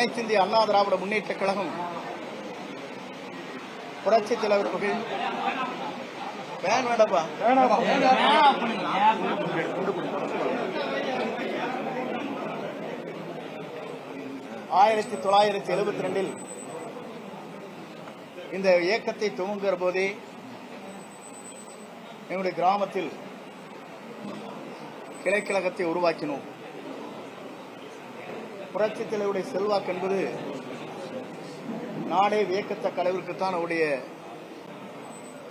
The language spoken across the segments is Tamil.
அனைத்து இந்திய அண்ணா திராவிட முன்னேற்ற கழகம் புரட்சி தலைவர் அவர்கள் வேன் வேண்டப்பா ஆயிரத்தி தொள்ளாயிரத்தி எழுபத்தி ரெண்டில் இந்த இயக்கத்தை துவங்குகிற போதே எங்களுடைய கிராமத்தில் கிளைக்கழகத்தை உருவாக்கினோம். புரட்சித் தலைவருடைய செல்வாக்கு என்பது நாடே வியக்கத்தக்க அளவிற்குத்தான் அவருடைய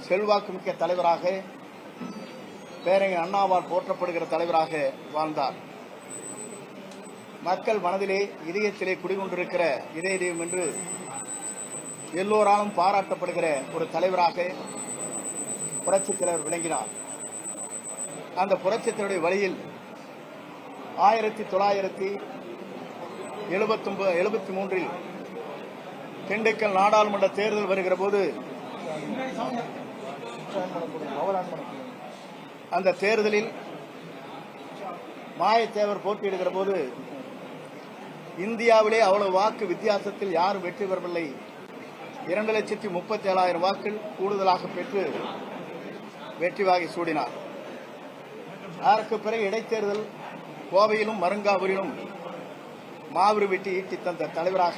செல்வாக்கு மிக்க தலைவராக பேரறிஞர் அண்ணாவால் போற்றப்படுகிற தலைவராக வாழ்ந்தார். மக்கள் மனதிலே இதயத்திலே குடிகொண்டிருக்கிற இதய தெய்வம் என்று எல்லோராலும் பாராட்டப்படுகிற ஒரு தலைவராக புரட்சித் தலைவர் விளங்கினார். அந்த புரட்சித்தலைவருடைய வழியில் ஆயிரத்தி தொள்ளாயிரத்தி எழுபத்தொன்பது எழுபத்தி மூன்றில் திண்டுக்கல் நாடாளுமன்ற தேர்தல் வருகிற போது அந்த தேர்தலில் மாயத்தேவர் போட்டியிடுகிற போது இந்தியாவிலே அவ்வளவு வாக்கு வித்தியாசத்தில் யாரும் வெற்றி பெறவில்லை. இரண்டு லட்சத்தி முப்பத்தி ஏழாயிரம் வாக்கள் கூடுதலாக பெற்று வெற்றி வாகி சூடினார். அதற்கு பிறகு இடைத்தேர்தல் கோவையிலும் மருங்காவூரிலும் மாவுரு வெட்டி ஈட்டி தந்த தலைவராக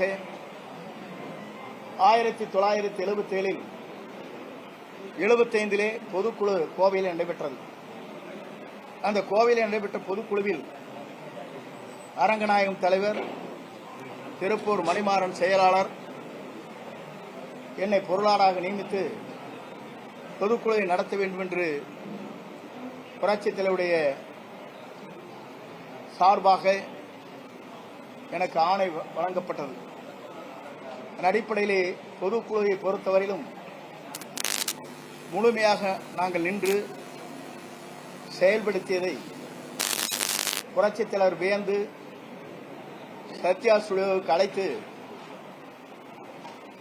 ஆயிரத்தி தொள்ளாயிரத்தி எழுபத்தி ஏழில் எழுபத்தைந்திலே பொதுக்குழு கோவையில் நடைபெற்றது. அந்த கோவையில் நடைபெற்ற பொதுக்குழுவில் அரங்கநாயகம் தலைவர் திருப்பூர் மணிமாறன் செயலாளர் என்னை பொருளாளராக நியமித்து பொதுக்குழுவை நடத்த வேண்டும் என்று புரட்சித் தலைவருடைய சார்பாக எனக்கு ஆணை வ- வழங்கப்பட்டது. அதன் அடிப்படையிலே பொதுக்குழுவை பொறுத்தவரையிலும் முழுமையாக நாங்கள் நின்று செயல்படுத்தியதை புரட்சித் தலைவர் வியந்து சத்யா ஸ்டுடியோவுக்கு அழைத்து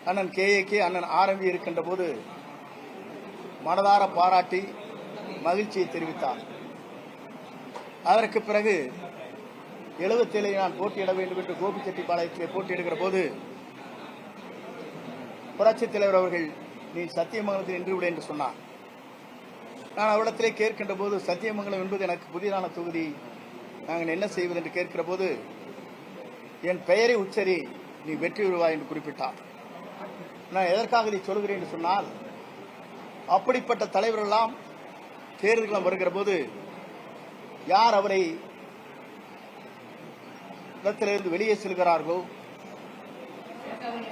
அண்ணன் கேஏக்கு கே அண்ணன் ஆரம்பி இருக்கின்ற போது மனதார பாராட்டி மகிழ்ச்சியை தெரிவித்தார். அதற்கு பிறகு எழுபத்தேழை நான் போட்டியிட வேண்டும் என்று கோபிச்செட்டிப்பாளையத்திலே போட்டியிடுகிற போது புரட்சித் தலைவர் அவர்கள் நீ சத்தியமங்கலத்தில் நின்று விடு என்று சொன்னார். நான் அவரிடத்திலே கேட்கின்ற போது சத்தியமங்கலம் என்பது எனக்கு புதிதான தொகுதி. நாங்கள் என்ன செய்வது? என்று கேட்கிற போது என் பெயரை உச்சரி நீ வெற்றி பெறுவாய் என்று குறிப்பிட்டார். நான் எதற்காக இதை சொல்கிறேன் என்று சொன்னால் அப்படிப்பட்ட தலைவரெல்லாம் தேர்தல்களும் வருகிற போது யார் அவரை இடத்திலிருந்து வெளியே செல்கிறார்களோ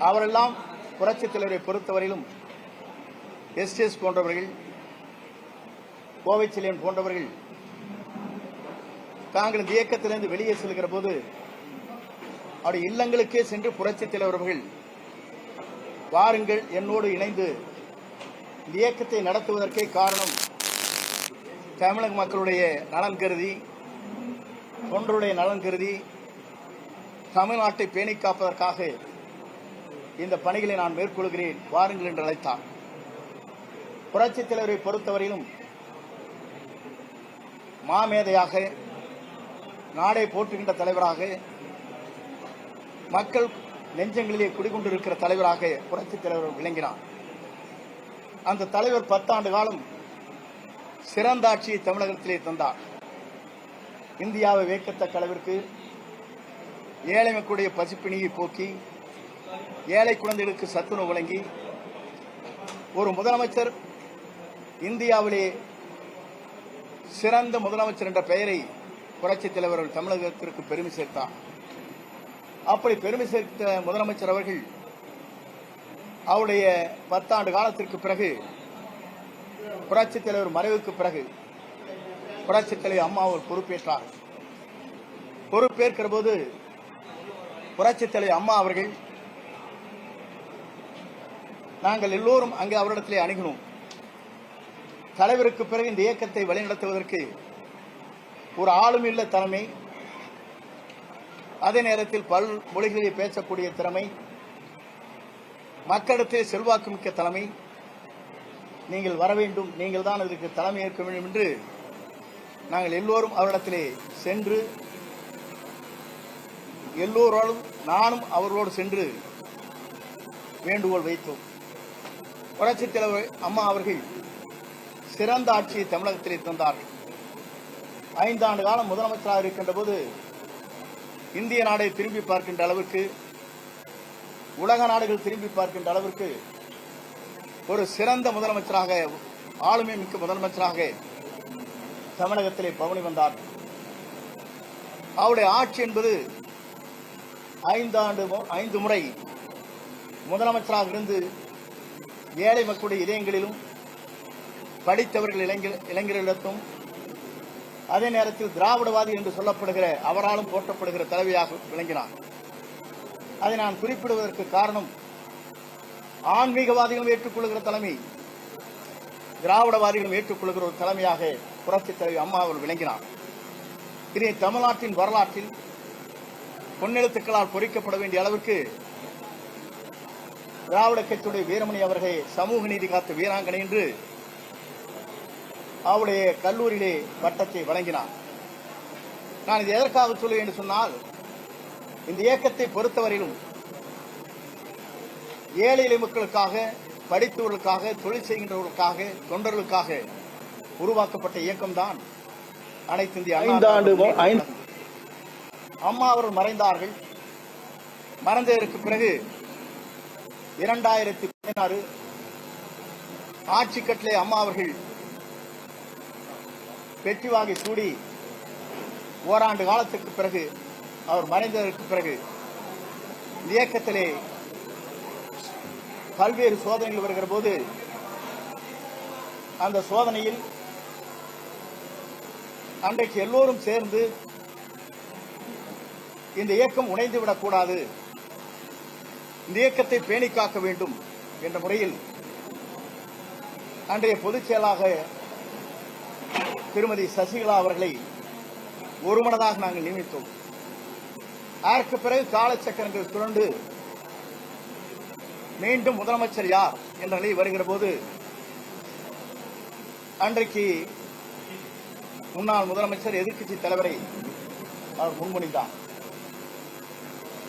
அவரெல்லாம் புரட்சித் தலைவரை பொறுத்தவரையிலும் எஸ்டிஎஸ் போன்றவர்கள் கோவை செல்லியன் போன்றவர்கள் தாங்கள் இந்த இயக்கத்திலிருந்து வெளியே செல்கிற போது அவருடைய இல்லங்களுக்கே சென்று புரட்சித் தலைவர்கள் அவர்கள் வாருங்கள் என்னோடு இணைந்து இந்த இயக்கத்தை நடத்துவதற்கே காரணம் தமிழக மக்களுடைய நலன் கருதி தொண்டருடைய நலன் கருதி தமிழ்நாட்டை பேணி காப்பதற்காக இந்த பணிகளை நான் மேற்கொள்கிறேன் வாருங்கள் என்று அழைத்தார். புரட்சித் தலைவரை பொறுத்தவரையிலும் மாமேதையாக நாடை போற்றுகின்ற தலைவராக மக்கள் நெஞ்சங்களிலே குடிகொண்டிருக்கிற தலைவராக புரட்சித் தலைவர் விளங்கினார். அந்த தலைவர் பத்தாண்டு காலம் சிறந்த ஆட்சியை தமிழகத்திலே தந்தார். இந்தியாவை வேக்கத்தக்க அளவிற்கு ஏழை மக்களுடைய பசிப்பிணியை போக்கி ஏழை குழந்தைகளுக்கு சத்துணவு வழங்கி ஒரு முதலமைச்சர் இந்தியாவிலே சிறந்த முதலமைச்சர் என்ற பெயரை புரட்சித் தலைவர் தமிழகத்திற்கு பெருமை சேர்த்தார். அப்படி பெருமை சேர்த்த முதலமைச்சர் அவர்கள் அவருடைய பத்தாண்டு காலத்திற்கு பிறகு புரட்சித் தலைவர் மறைவுக்கு பிறகு புரட்சித் தலைவர் அம்மா அவர் பொறுப்பேற்றார். பொறுப்பேற்கிற போது புரட்சித் தலைவர் அம்மா அவர்கள் நாங்கள் எல்லோரும் அங்கே அவரிடத்திலே அணுகினோம் தலைவருக்கு பிறகு இந்த இயக்கத்தை வழிநடத்துவதற்கு ஒரு ஆளுமில்ல தலைமை. அதே நேரத்தில் பல் மொழிகளில் பேசக்கூடிய திறமை மக்களிடத்தில் செல்வாக்கு மிக்க தலைமை. நீங்கள் வர வேண்டும் நீங்கள் தான் இதற்கு தலைமை ஏற்க வேண்டும் என்று நாங்கள் எல்லோரும் அவரிடத்திலே சென்று எல்லோராலும் நானும் அவர்களோடு சென்று வேண்டுகோள் வைத்தோம். புரட்சித் தலைவர் அம்மா அவர்கள் சிறந்த ஆட்சியை தமிழகத்திலே தந்தார்கள். ஐந்தாண்டு காலம் முதலமைச்சராக இருக்கின்ற போது இந்திய நாடை திரும்பி பார்க்கின்ற அளவிற்கு உலக நாடுகள் திரும்பி பார்க்கின்ற அளவிற்கு ஒரு சிறந்த முதலமைச்சராக ஆளுமை மிக்க முதலமைச்சராக தமிழகத்திலே பவனி வந்தார். அவருடைய ஆட்சி என்பது ஐந்தாண்டு ஐந்து முறை முதலமைச்சராக இருந்து ஏழை மக்களுடைய இதயங்களிலும் படித்தவர்கள் இளைஞர் இளைஞர்களிடத்தும் அதே நேரத்தில் திராவிடவாதி என்று சொல்லப்படுகிற அவராலும் போற்றப்படுகிற தலைவியாக விளங்கினார். அதை நான் குறிப்பிடுவதற்கு காரணம் ஆன்மீகவாதிகளும் ஏற்றுக்கொள்கிற தலைமை திராவிடவாதிகளும் ஏற்றுக்கொள்கிற ஒரு தலைமையாக புரட்சித் தலைவி அம்மா அவர் விளங்கினார். இனி தமிழ்நாட்டின் வரலாற்றில் பொன்னெழுத்துக்களால் பொறிக்கப்பட வேண்டிய அளவிற்கு திராவிட கட்சியுடைய வீரமணி அவர்கள் சமூக நீதி காத்த வீராங்கனை என்று அவருடைய கல்லூரியிலே பட்டத்தை வழங்கினார். நான் இது எதற்காக சொல்லுவேன் என்று சொன்னால் இந்த இயக்கத்தை பொறுத்தவரையிலும் ஏழை எளிய மக்களுக்காக படித்தவர்களுக்காக தொழில் செய்கின்றவர்களுக்காக தொண்டர்களுக்காக உருவாக்கப்பட்ட இயக்கம்தான் அனைத்து இந்திய ஐந்தாண்டு மு- திராவிட ஐந்து- கழகம். அம்மா அவர்கள் மறைந்தார்கள். மறைந்ததற்கு பிறகு இரண்டாயிரத்தி பதினாறு ஆட்சி கட்டளை அம்மா அவர்கள் வெற்றி வாங்கி சூடி ஓராண்டு காலத்துக்கு பிறகு அவர் மறைந்ததற்கு பிறகு இயக்கத்திலே பல்வேறு சோதனைகள் வருகிற போது அந்த சோதனையில் அன்றைக்கு எல்லோரும் சேர்ந்து இந்த இயக்கம் உடைந்து விடக்கூடாது. இந்த இயக்கத்தை பேணி காக்க வேண்டும் என்ற முறையில் அன்றைய பொதுச் செயலாக திருமதி சசிகலா அவர்களை ஒருமனதாக நாங்கள் நியமித்தோம். அதற்கு பிறகு காலச்சக்கரங்கள் சுழண்டு மீண்டும் முதலமைச்சர் யார் என்ற நிலை வருகிற போது அன்றைக்கு முன்னாள் முதலமைச்சர் எதிர்க்கட்சி தலைவரை அவர் முன்மொழிந்தார்.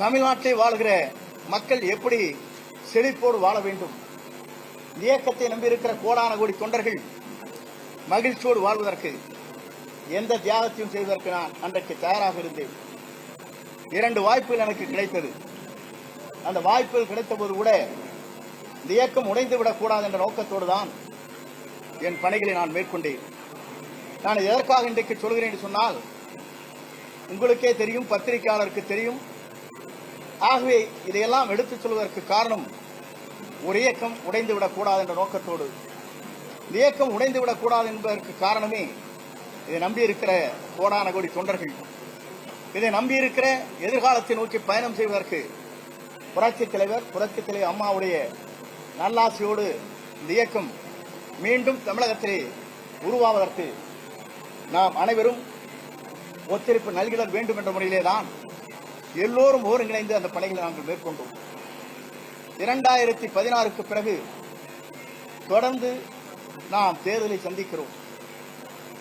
தமிழ்நாட்டில் வாழ்கிற மக்கள் எப்படி செழிப்போடு வாழ வேண்டும்? இயக்கத்தை நம்பியிருக்கிற கோடான கோடி தொண்டர்கள் மகிழ்ச்சியோடு வாழ்வதற்கு எந்த தியாகத்தையும் செய்வதற்கு நான் அன்றைக்கு தயாராக இருந்தேன். இரண்டு வாய்ப்புகள் எனக்கு கிடைத்தது. அந்த வாய்ப்புகள் கிடைத்த போது கூட இந்த இயக்கம் உடைந்து விடக்கூடாது என்ற நோக்கத்தோடு தான் என் பணிகளை நான் மேற்கொண்டேன். நான் எதற்காக இன்றைக்கு சொல்கிறேன் என்று சொன்னால் உங்களுக்கே தெரியும் பத்திரிகையாளருக்கு தெரியும் ஆகவே இதையெல்லாம் எடுத்துச் சொல்வதற்கு காரணம் ஒரு இயக்கம் உடைந்து விடக்கூடாது என்ற நோக்கத்தோடு. இந்த இயக்கம் உடைந்து விடக்கூடாது என்பதற்கு காரணமே இதை நம்பியிருக்கிற கோடான கோடி தொண்டர்கள். இதை நம்பியிருக்கிற எதிர்காலத்தை நோக்கி பயணம் செய்வதற்கு புரட்சித் தலைவர் புரட்சித் தலைவர் அம்மாவுடைய நல்லாசையோடு இந்த இயக்கம் மீண்டும் தமிழகத்திலே உருவாவதற்கு நாம் அனைவரும் ஒத்துழைப்பு நல்கிட வேண்டும் என்ற முறையிலே தான் எல்லோரும் ஒருங்கிணைந்து அந்த பணிகளை நாங்கள் மேற்கொண்டோம். இரண்டாயிரத்தி பதினாறுக்கு பிறகு தொடர்ந்து நாம் தேர்தலை சந்திக்கிறோம்.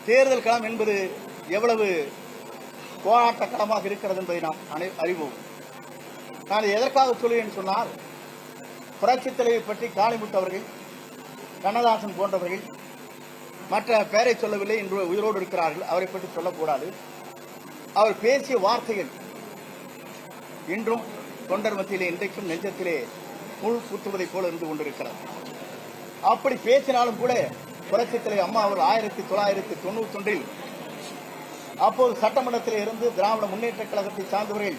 தேர்தல் களம் என்பது எவ்வளவு போராட்ட களமாக இருக்கிறது என்பதை நாம் அறிவோம். நான் எதற்காக சொல்லுவேன் சொன்னால் புரட்சித் தலைவை பற்றி காளிமுத்து அவர்கள் கண்ணதாசன் போன்றவர்கள் மற்ற பெயரை சொல்லவில்லை என்று உயிரோடு இருக்கிறார்கள். அவரை பற்றி சொல்லக்கூடாது. அவர் பேசிய வார்த்தைகள் இன்றும் தொண்டர் மத்தியிலே இன்றைக்கும் நெஞ்சத்திலே முள் குத்துவதைப் போல இருந்து கொண்டிருக்கிறது. அப்படி பேசினாலும் கூட புரட்சித்தலை அம்மா அவர் ஆயிரத்தி தொள்ளாயிரத்தி தொண்ணூத்தி ஒன்றில் அப்போது சட்டமன்றத்தில் இருந்து திராவிட முன்னேற்ற கழகத்தை சார்ந்தவர்கள்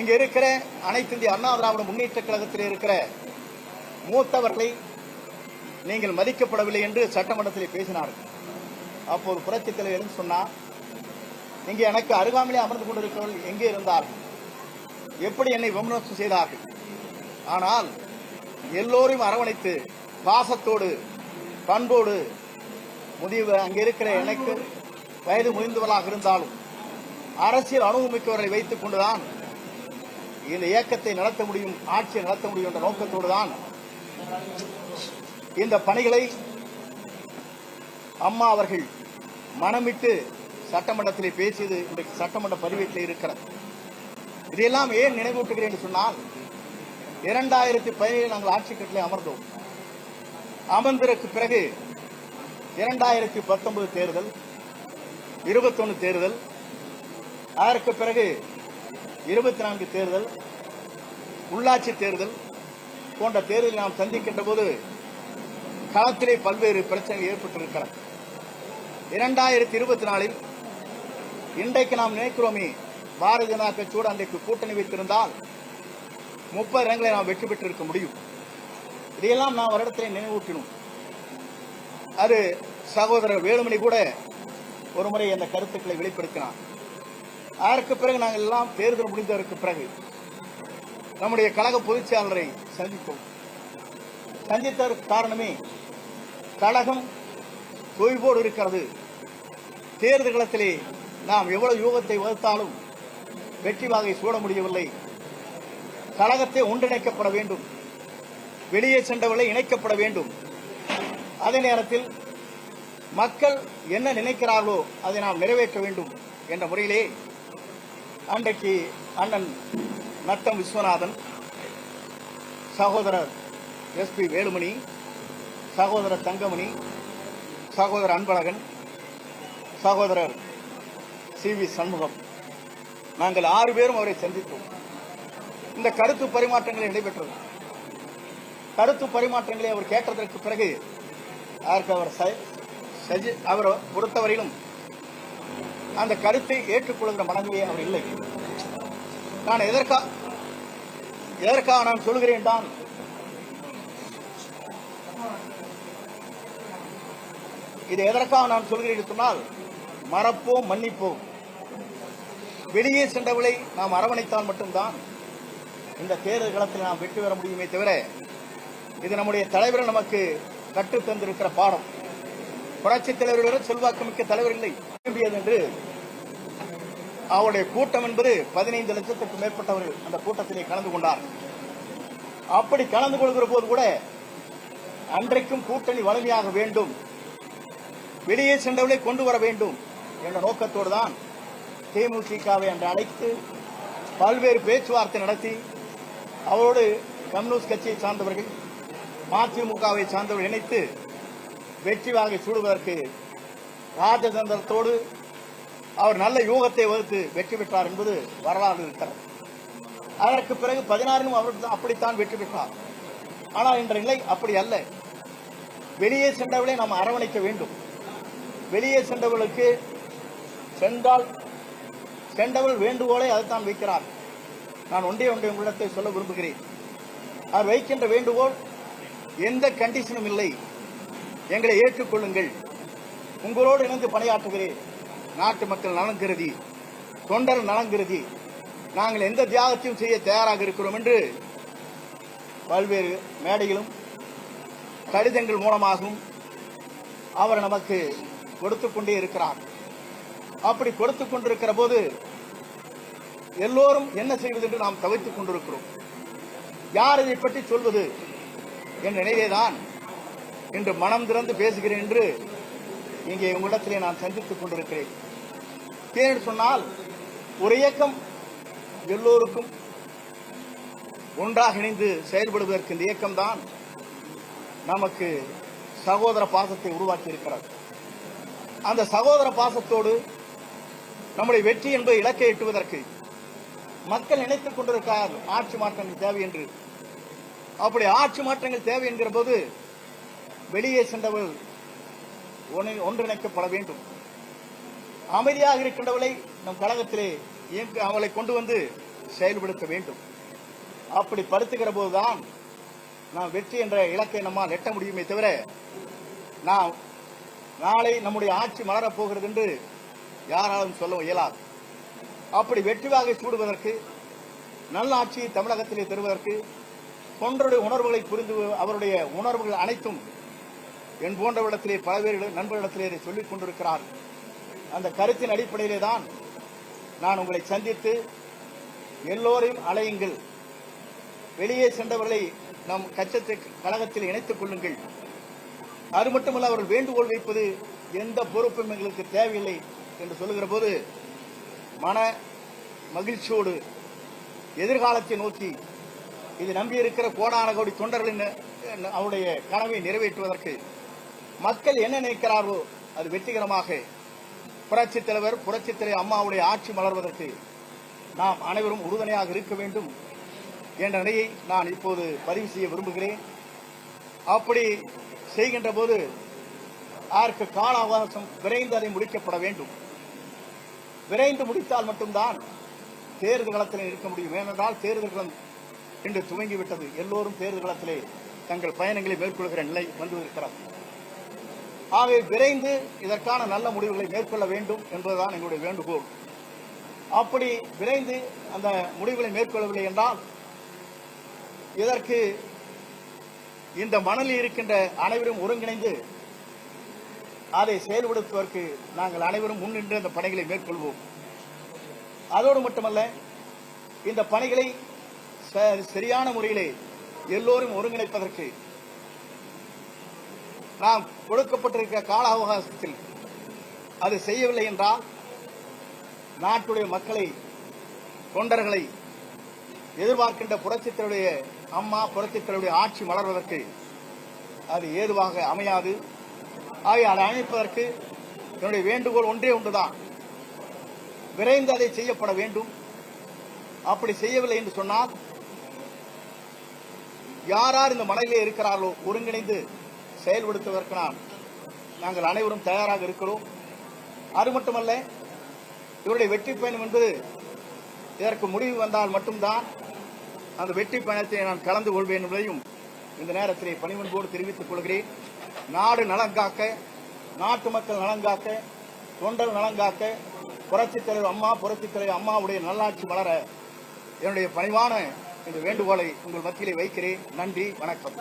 இங்க இருக்கிற அனைத்து இந்திய அண்ணா திராவிட முன்னேற்ற கழகத்தில் இருக்கிற மூத்தவர்களை நீங்கள் மதிக்கப்படவில்லை என்று சட்டமன்றத்தில் பேசினார்கள். அப்போது புரட்சித் தலைவர் சொன்னா இங்கே எனக்கு அருகாமலே அமர்ந்து கொண்டிருக்கிறவர்கள் எங்கே இருந்தார்கள்? எப்படி என்னை விமர்சனம் செய்தார்கள்? ஆனால் எல்லோரையும் அரவணைத்து பாசத்தோடு பண்போடு முதிவு அங்கே இருக்கிற எனக்கு வயது முதிர்ந்தவர்களாக இருந்தாலும் அரசியல் அனுபவமிக்கவரை வைத்துக் கொண்டுதான் இந்த இயக்கத்தை நடத்த முடியும் ஆட்சியை நடத்த முடியும் என்ற நோக்கத்தோடு தான் இந்த பணிகளை அம்மா அவர்கள் மனமிட்டு சட்டமன்றத்திலே பேசியது இன்றைக்கு சட்டமன்ற பதிவேட்டில் இருக்கிறது. இதையெல்லாம் ஏன் நினைவூட்டுகிறேன் என்று சொன்னால் இரண்டாயிரத்தி பதினேழு நாங்கள் ஆட்சி கட்டளை அமர்ந்தோம். அமர்ந்ததற்கு பிறகு இரண்டாயிரத்தி பத்தொன்பது தேர்தல் இருபத்தொன்னு தேர்தல் அதற்கு பிறகு இருபத்தி நான்கு தேர்தல் உள்ளாட்சி தேர்தல் போன்ற தேர்தலை நாம் சந்திக்கின்ற போது களத்திலே பல்வேறு பிரச்சனைகள் ஏற்பட்டிருக்கிறது இரண்டாயிரத்தி இருபத்தி நாலில் இன்றைக்கு நாம் நினைக்கிறோமே பாரதிய ஜனதா கட்சியோடு அன்றைக்கு கூட்டணி வைத்திருந்தால் முப்பது இடங்களை நாம் வெற்றி பெற்றிருக்க முடியும். இதையெல்லாம் நாம் வருடத்திலே நினைவூட்டினோம். அது சகோதரர் வேலுமணி கூட ஒரு முறை அந்த கருத்துக்களை வெளிப்படுத்தினார். அதற்கு பிறகு நாங்கள் எல்லாம் தேர்தல் முடிந்ததற்கு பிறகு நம்முடைய கழக பொதுச்செயலரை சந்தித்தோம். சந்தித்ததற்கு காரணமே கழகம் தொய்வோடு இருக்கிறது. தேர்தல் களத்திலே நாம் எவ்வளவு யூகத்தை வகுத்தாலும் வெற்றி வாகை சூட முடியவில்லை. கழகத்தை ஒன்றிணைக்கப்பட வேண்டும். வெளியே சென்றவர்களை இணைக்கப்பட வேண்டும். அதே நேரத்தில் மக்கள் என்ன நினைக்கிறார்களோ அதை நாம் நிறைவேற்ற வேண்டும் என்ற முறையிலே அன்றைக்கு அண்ணன் நட்டம் விஸ்வநாதன் சகோதரர் எஸ் பி வேலுமணி சகோதரர் தங்கமணி சகோதரர் அன்பழகன் சகோதரர் சி வி சண்முகம். நாங்கள் ஆறு பேரும் அவரை சந்தித்தோம். இந்த கருத்து பரிமாற்றங்களை நடைபெற்றது. கருத்து பரிமாற்றங்களை அவர் கேட்டதற்கு பிறகு அதற்கு அவர் அவர் பொறுத்தவரையிலும் அந்த கருத்தை ஏற்றுக்கொள்கிற மனநிலையே அவர் இல்லை. நான் எதற்கா எதற்காக நான் சொல்கிறேன் தான் இது எதற்காக நான் சொல்கிறேன் சொன்னால் மறப்போம் மன்னிப்போம். வெளியே சென்றவளை நாம் அரவணைத்தால் மட்டும்தான் இந்த தேர்தல் களத்தில் நாம் வெற்றி பெற முடியுமே தவிர இது நம்முடைய தலைவர் நமக்கு கற்றுத் தந்திருக்கிற பாடம். புரட்சித் தலைவர்களிடம் செல்வாக்கு மிக்க தலைவர் இல்லை. விரும்பியது என்று அவருடைய கூட்டம் என்பது பதினைந்து லட்சத்துக்கு மேற்பட்டவர்கள் அந்த கூட்டத்திலே கலந்து கொண்டார். அப்படி கலந்து கொள்கிற போது கூட அன்றைக்கும் கூட்டணி வலிமையாக வேண்டும். வெளியே சென்றவர்களை கொண்டு வர வேண்டும் என்ற நோக்கத்தோடு தான் தேமுதிகவை அன்று அழைத்து பல்வேறு பேச்சுவார்த்தை நடத்தி அவரோடு கம்யூனிஸ்ட் கட்சியை சார்ந்தவர்கள் மதிமுகவை சார்ந்தவர்கள் இணைத்து வெற்றி வாங்கி சூடுவதற்கு ராஜதந்திரத்தோடு அவர் நல்ல யூகத்தை வகுத்து வெற்றி பெற்றார் என்பது வரலாறு இருக்கிறது. அதற்கு பிறகு பதினாறிலும் அவர் அப்படித்தான் வெற்றி பெற்றார். ஆனால் என்ற நிலை அப்படி அல்ல. வெளியே சென்றவர்களை நாம் அரவணைக்க வேண்டும். வெளியே சென்றவர்களுக்கு சென்றால் கண்டவள் வேண்டுகோளை அதைத்தான் வைக்கிறார் நான் ஒன்றே ஒன்றை உங்களிடத்தை சொல்ல விரும்புகிறேன். அவர் வைக்கின்ற வேண்டுகோள் எந்த கண்டிஷனும் இல்லை. எங்களை ஏற்றுக்கொள்ளுங்கள். உங்களோடு இணைந்து பணியாற்றுகிறேன். நாட்டு மக்கள் நலன் கருதி தொண்டர் நலன் கருதி நாங்கள் எந்த தியாகத்தையும் செய்ய தயாராக இருக்கிறோம் என்று பல்வேறு மேடைகளும் கடிதங்கள் மூலமாகவும் அவர் நமக்கு கொடுத்து கொண்டே இருக்கிறார். அப்படி கொடுத்துக் கொண்டிருக்கிற போது எல்லோரும் என்ன செய்வது என்று நாம் தவித்துக் கொண்டிருக்கிறோம். யார் இதை பற்றி சொல்வது? என் நினைவேதான் இன்று மனம் திறந்து பேசுகிறேன் என்று இங்கே உங்களிடத்திலே நான் சந்தித்துக் கொண்டிருக்கிறேன். ஏனென்று சொன்னால் ஒரு இயக்கம் எல்லோருக்கும் ஒன்றாக இணைந்து செயல்படுவதற்கு இந்த இயக்கம்தான் நமக்கு சகோதர பாசத்தை உருவாக்கி இருக்கிறார் அந்த சகோதர பாசத்தோடு நம்முடைய வெற்றி என்பது இலக்கை எட்டுவதற்கு. மக்கள் நினைத்துக் கொண்டிருக்கிறார் ஆட்சி மாற்றங்கள் தேவை என்று. அப்படி ஆட்சி மாற்றங்கள் தேவை என்கிற போது வெளியே சென்றவர்கள் ஒன்றிணைக்கப்பட வேண்டும். அமைதியாக இருக்கின்றவளை நம் கழகத்திலே அவளை கொண்டு வந்து செயல்படுத்த வேண்டும். அப்படி படுத்துகிற போதுதான் நாம் வெற்றி என்ற இலக்கை நம்மால் எட்ட முடியுமே தவிர நாம் நாளை நம்முடைய ஆட்சி மலரப் போகிறது என்று யாராலும் சொல்ல இயலாது. அப்படி வெற்றி வாகை சூடுவதற்கு நல்ல ஆட்சியை தமிழகத்திலே தருவதற்கு தொண்டருடைய உணர்வுகளை புரிந்து அவருடைய உணர்வுகள் அனைத்தும் என் போன்றவரிடத்திலே பல பேர் நண்பர்களிடத்திலே இதை சொல்லிக் கொண்டிருக்கிறார். அந்த கருத்தின் அடிப்படையிலே தான் நான் உங்களை சந்தித்து எல்லோரையும் அலையுங்கள் வெளியே சென்றவர்களை நம் கட்சத்தை கழகத்தில் இணைத்துக் கொள்ளுங்கள். அது மட்டுமல்ல அவர்கள் வேண்டுகோள் வைப்பது எந்த பொறுப்பும் எங்களுக்கு தேவையில்லை. என்று சொல்லுகிற போது மன மகிழ்ச்சியோடு எதிர்காலத்தை நோக்கி இது நம்பியிருக்கிற கோடான கோடி தொண்டர்களின் அவருடைய கனவை நிறைவேற்றுவதற்கு மக்கள் என்ன நினைக்கிறாரோ அது வெற்றிகரமாக புரட்சித் தலைவர் புரட்சித் தலைவர் அம்மாவுடைய ஆட்சி மலர்வதற்கு நாம் அனைவரும் உறுதுணையாக இருக்க வேண்டும் என்ற நிலையை நான் இப்போது பதிவு செய்ய விரும்புகிறேன். அப்படி செய்கின்ற போது அதற்கு கால அவகாசம் விரைந்து அதை முடிக்கப்பட வேண்டும். விரைந்து முடித்தால் மட்டும்தான் தேர்தல் களத்தில் இருக்க முடியும். ஏனென்றால் தேர்தல் களம் இன்று துவங்கிவிட்டது. எல்லோரும் தேர்தல் களத்திலே தங்கள் பயணங்களை மேற்கொள்கிற நிலை வந்திருக்கிறது ஆகவே விரைந்து இதற்கான நல்ல முடிவுகளை மேற்கொள்ள வேண்டும் என்பதுதான் எங்களுடைய வேண்டுகோள். அப்படி விரைந்து அந்த முடிவுகளை மேற்கொள்ளவில்லை என்றால் இதற்கு இந்த மணலில் இருக்கின்ற அனைவரும் ஒருங்கிணைந்து அதை செயல்படுத்துவதற்கு நாங்கள் அனைவரும் முன்னின்று அந்த பணிகளை மேற்கொள்வோம். அதோடு மட்டுமல்ல இந்த பணிகளை ச- சரியான முறையிலே எல்லோரும் ஒருங்கிணைப்பதற்கு நாம் கொடுக்கப்பட்டிருக்கிற கால அவகாசத்தில் அது செய்யவில்லை என்றால் நாட்டுடைய மக்களை தொண்டர்களை எதிர்பார்க்கின்ற புரட்சித்தருடைய அம்மா புரட்சித்தருடைய ஆட்சி மலர்வதற்கு அது ஏதுவாக அமையாது. ஆகிய அதை அமைப்பதற்கு என்னுடைய வேண்டுகோள் ஒன்றே ஒன்றுதான். விரைந்து அதை செய்யப்பட வேண்டும். அப்படி செய்யவில்லை என்று சொன்னால் யார் யார் இந்த மலையிலே இருக்கிறார்களோ ஒருங்கிணைந்து செயல்படுத்துவதற்கு நான் நாங்கள் அனைவரும் தயாராக இருக்கிறோம். அது மட்டுமல்ல இவருடைய வெற்றி பயணம் என்பது இதற்கு முடிவு வந்தால் மட்டும்தான் அந்த வெற்றி பயணத்தை நான் கலந்து கொள்வேன் என்பதையும் இந்த நேரத்திலே பணிவன்போடு தெரிவித்துக் கொள்கிறேன். நாடு நலங்காக்க நாட்டு மக்கள் நலங்காக்க தொண்டல் தொண்டர் நலன் புரட்சித் தலைவர் அம்மா புரட்சித் தலைவர் அம்மாவுடைய நல்லாட்சி வளர என்னுடைய பணிவான இந்த வேண்டுகோளை உங்கள் மத்தியிலே வைக்கிறேன். நன்றி வணக்கம்.